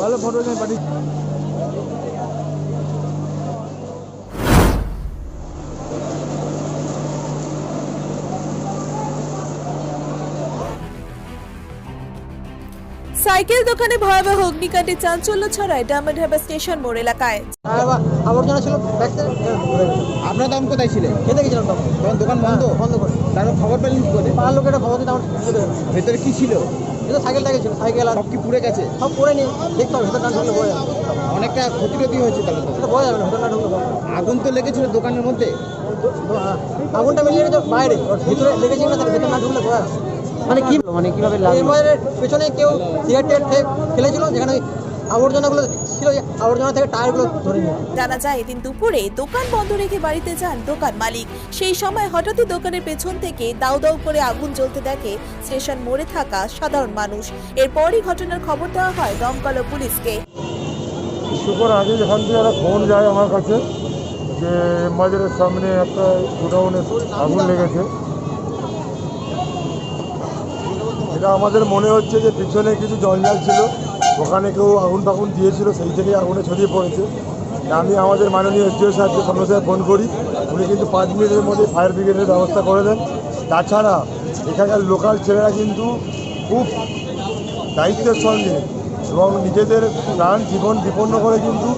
ভালো ফটো নিয়ে সাইকেল দোকানে ভয়াবহ অগ্নিকাণ্ডে চাঞ্চল্য ছড়ায় ডায়মন্ডহারবার স্টেশন মোড় এলাকায়। আবর্জনা ছিল আপনার দাম কোথায় ছিলেন খেতে গেছিলাম তখন। দোকান বন্ধ? বন্ধ করে। তারপর খবর পেলেন কি করে? পাড়ার লোকেরা খবর দিতে আমার ভেতরে কি ছিল? এটা সাইকেল টাইকেল ছিল সাইকেল আর সব কি পুড়ে গেছে? সব পরে নিয়ে দেখতে হবে ভেতর না ঢুকলে বোঝা যাবে। অনেকটা ক্ষতি টতি হয়েছে তাহলে তো। এটা বোঝা যাবে না ভেতর না ঢুকলে না। আগুন তো লেগেছিল দোকানের মধ্যে? আগুনটা বেরিয়ে গেছে বাইরে ভিতরে লেগেছে কিনা তার ভেতর না ঢুকলে বোঝা যাবে। না। মানে কি মানে কীভাবে পেছনে কেউ সিগারেট ফেলেছিল যেখানে আবর্জনাগুলো ছিল আবর্জনা থেকে টায়ারগুলো ধরে নিয়ে। জানা যায় এদিন দুপুরে দোকান বন্ধ রেখে বাড়িতে যান দোকান মালিক। সেই সময় হঠাৎই দোকানের পেছন থেকে দাউ দাউ করে আগুন জ্বলতে দেখে স্টেশন মোড়ে থাকা সাধারণ মানুষ। এরপরই ঘটনার খবর দেওয়া হয় দমকল ও পুলিশকে। কিছুক্ষণ আগে থেকে একটা ফোন যায় আমার কাছে যে সামনে একটা গোডাউনে আগুন লেগেছে। এটা আমাদের মনে হচ্ছে যে পিছনে কিছু জঞ্জাল ছিল, ওখানে কেউ আগুন ফাগুন দিয়েছিল, সেই থেকেই আগুনে ছড়িয়ে পড়েছে। আমি আমাদের মাননীয় এসডিও সাহেবকে সঙ্গে সঙ্গে ফোন করি, উনি কিন্তু পাঁচ মিনিটের মধ্যে ফায়ার ব্রিগেডের ব্যবস্থা করে দেন। তাছাড়া এখানকার লোকাল ছেলেরা কিন্তু খুব দায়িত্বের সঙ্গে এবং নিজেদের প্রাণ জীবন বিপন্ন করে কিন্তু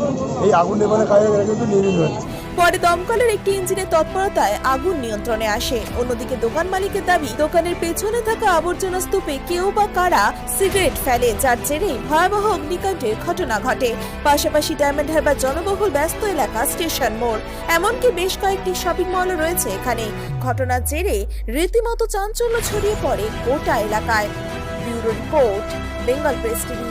এই আগুন নেবানোর কাজে কিন্তু নিয়োজিত হচ্ছে পরে দমকলের একটি ইঞ্জিনের তৎপরতায় আগুন নিয়ন্ত্রণে আসে। অন্যদিকে দোকান মালিকের দাবি, দোকানের পেছনে থাকা আবর্জনা স্তূপে কেউ বা কারা সিগারেট ফেলে, যার জেরে ভয়াবহ অগ্নিকাণ্ডের ঘটনা ঘটে। পাশাপাশি ডায়মন্ড হারবার জনবহুল ব্যস্ত এলাকা স্টেশন মোড়। এমনকি বেশ কয়েকটি শপিং মলও রয়েছে এখানে। ঘটনার জেরে রীতিমতো চাঞ্চল্য ছড়িয়ে পড়ে গোটা এলাকায়। Bureau report, Bengal press TV.